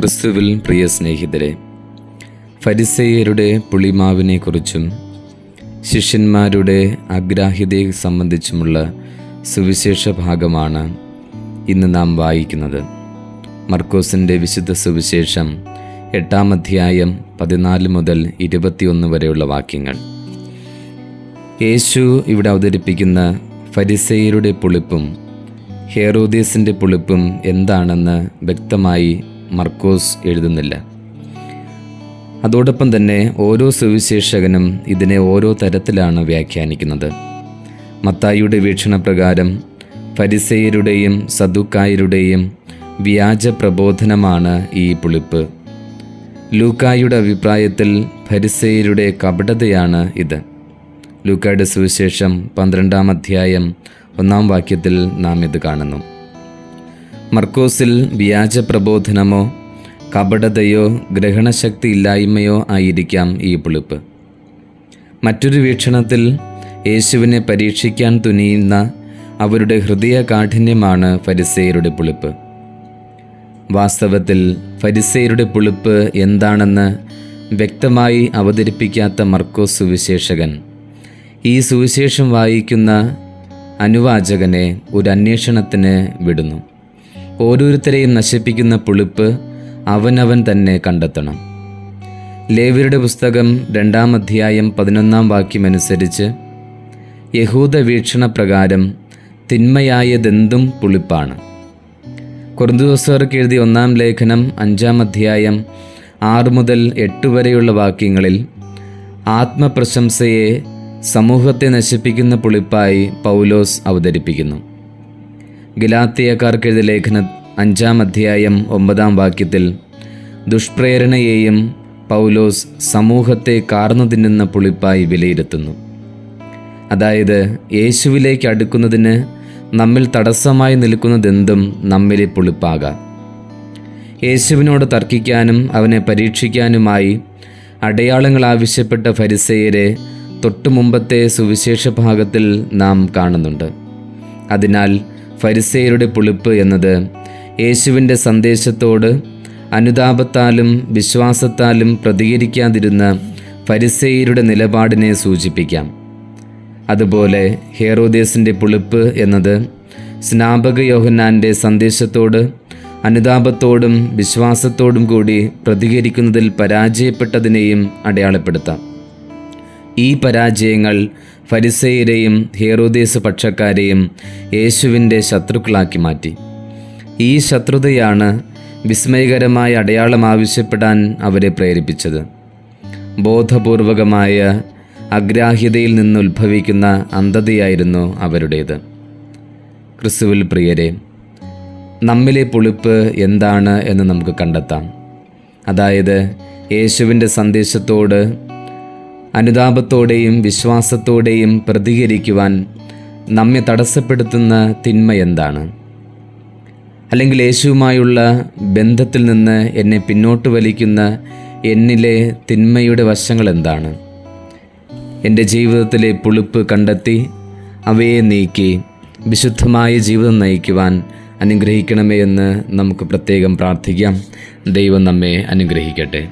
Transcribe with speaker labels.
Speaker 1: ക്രിസ്തുവിൽ പ്രിയ സ്നേഹിതരെ ഫരിസേയരുടെ പുളിമാവിനെക്കുറിച്ചും ശിഷ്യന്മാരുടെ അഗ്രാഹ്യതയെ സംബന്ധിച്ചുമുള്ള സുവിശേഷ ഭാഗമാണ് ഇന്ന് നാം വായിക്കുന്നത്. മർക്കോസിന്റെ വിശുദ്ധ സുവിശേഷം എട്ടാം അധ്യായം പതിനാല് മുതൽ ഇരുപത്തിയൊന്ന് വരെയുള്ള വാക്യങ്ങൾ. യേശു ഇവിടെ അവതരിപ്പിക്കുന്ന ഫരിസേയരുടെ പുളിപ്പും ഹേറോദീസിന്റെ പുളിപ്പും എന്താണെന്ന് വ്യക്തമായി മർക്കോസ് എഴുതുന്നില്ല. അതോടൊപ്പം തന്നെ ഓരോ സുവിശേഷകനും ഇതിനെ ഓരോ തരത്തിലാണ് വ്യാഖ്യാനിക്കുന്നത്. മത്തായിയുടെ വീക്ഷണപ്രകാരം ഫരിസേയരുടെയും സദുക്കായരുടെയും വ്യാജ പ്രബോധനമാണ് ഈ പുളിപ്പ്. ലൂക്കായുടെ അഭിപ്രായത്തിൽ ഫരിസേയരുടെ കപടതയാണ് ഇത്. ലൂക്കായുടെ സുവിശേഷം പന്ത്രണ്ടാം അധ്യായം ഒന്നാം വാക്യത്തിൽ നാം ഇത് കാണുന്നു. മർക്കോസിൽ വ്യാജ പ്രബോധനമോ കപടതയോ ഗ്രഹണശക്തി ഇല്ലായ്മയോ ആയിരിക്കാം ഈ പുളിപ്പ്. മറ്റൊരു വീക്ഷണത്തിൽ യേശുവിനെ പരീക്ഷിക്കാൻ തുനിയുന്ന അവരുടെ ഹൃദയ കാഠിന്യമാണ് ഫരിസേയരുടെ പുളിപ്പ്. വാസ്തവത്തിൽ ഫരിസേയരുടെ പുളിപ്പ് എന്താണെന്ന് വ്യക്തമായി അവതരിപ്പിക്കാത്ത മർക്കോസ് സുവിശേഷകൻ ഈ സുവിശേഷം വായിക്കുന്ന അനുവാചകനെ ഒരു അന്വേഷണത്തിന് വിടുന്നു. ഓരോരുത്തരെയും നശിപ്പിക്കുന്ന പുളിപ്പ് അവനവൻ തന്നെ കണ്ടെത്തണം. ലേവിയുടെ പുസ്തകം രണ്ടാം അധ്യായം പതിനൊന്നാം വാക്യമനുസരിച്ച് യഹൂദ വീക്ഷണപ്രകാരം തിന്മയായതെന്തും പുളിപ്പാണ്. കുറുന്തോസർക്ക് എഴുതിയ ഒന്നാം ലേഖനം അഞ്ചാം അധ്യായം ആറ് മുതൽ എട്ട് വരെയുള്ള വാക്യങ്ങളിൽ ആത്മപ്രശംസയെ സമൂഹത്തെ നശിപ്പിക്കുന്ന പുളിപ്പായി പൗലോസ് അവതരിപ്പിക്കുന്നു. ഗലാത്തിയക്കാർക്ക് എഴുതിയ ലേഖന അഞ്ചാം അധ്യായം ഒമ്പതാം വാക്യത്തിൽ ദുഷ്പ്രേരണയെയും പൗലോസ് സമൂഹത്തെ കാർന്നു തിന്നുന്ന പുളിപ്പായി വിലയിരുത്തുന്നു. അതായത് യേശുവിലേക്ക് അടുക്കുന്നതിന് നമ്മിൽ തടസ്സമായി നിൽക്കുന്നതെന്തും നമ്മിലെ പുളിപ്പാകാം. യേശുവിനോട് തർക്കിക്കാനും അവനെ പരീക്ഷിക്കാനുമായി അടയാളങ്ങൾ ആവശ്യപ്പെട്ട ഫരിസേയരെ തൊട്ടുമുമ്പത്തെ സുവിശേഷ ഭാഗത്തിൽ നാം കാണുന്നുണ്ട്. അതിനാൽ ഫരിസേയരുടെ പുളിപ്പ് എന്നത് യേശുവിന്റെ സന്ദേശത്തോട് അനുതാപത്താലും വിശ്വാസത്താലും പ്രതികരിക്കാതിരുന്ന ഫരിസേയരുടെ നിലപാടിനെ സൂചിപ്പിക്കാം. അതുപോലെ ഹേറോദേസിന്റെ പുളിപ്പ് എന്നത് സ്നാപക യോഹന്നാന്റെ സന്ദേശത്തോട് അനുതാപത്തോടും വിശ്വാസത്തോടും കൂടി പ്രതികരിക്കുന്നതിൽ പരാജയപ്പെട്ടതിനെയും അടയാളപ്പെടുത്താം. ഈ പരാജയങ്ങൾ ഫരിസേയരെയും ഹേറോദേസ് പക്ഷക്കാരെയും യേശുവിന്റെ ശത്രുക്കളാക്കി മാറ്റി. ഈ ശത്രുതയാണ് വിസ്മയകരമായ അടയാളം ആവശ്യപ്പെടാൻ അവരെ പ്രേരിപ്പിച്ചത്. ബോധപൂർവകമായ അഗ്രാഹ്യതയിൽ നിന്നുദ്ഭവിക്കുന്ന അന്ധതയായിരുന്നു അവരുടേത്. ക്രിസ്തുവിൽ പ്രിയരെ നമ്മിലെ പുളിപ്പ് എന്താണ് എന്ന് നമുക്ക് കണ്ടെത്താം. അതായത് യേശുവിന്റെ സന്ദേശത്തോട് അനുതാപത്തോടെയും വിശ്വാസത്തോടെയും പ്രതികരിക്കുവാൻ നമ്മെ തടസ്സപ്പെടുത്തുന്ന തിന്മ എന്താണ്? അല്ലെങ്കിൽ യേശുവുമായുള്ള ബന്ധത്തിൽ നിന്ന് എന്നെ പിന്നോട്ട് വലിക്കുന്ന എന്നിലെ തിന്മയുടെ വശങ്ങൾ എന്താണ്? എന്റെ ജീവിതത്തിലെ പുളിപ്പ് കണ്ടെത്തി അവയെ നീക്കി വിശുദ്ധമായ ജീവിതം നയിക്കുവാൻ അനുഗ്രഹിക്കണമേ എന്ന് നമുക്ക് പ്രത്യേകം പ്രാർത്ഥിക്കാം. ദൈവം നമ്മെ അനുഗ്രഹിക്കട്ടെ.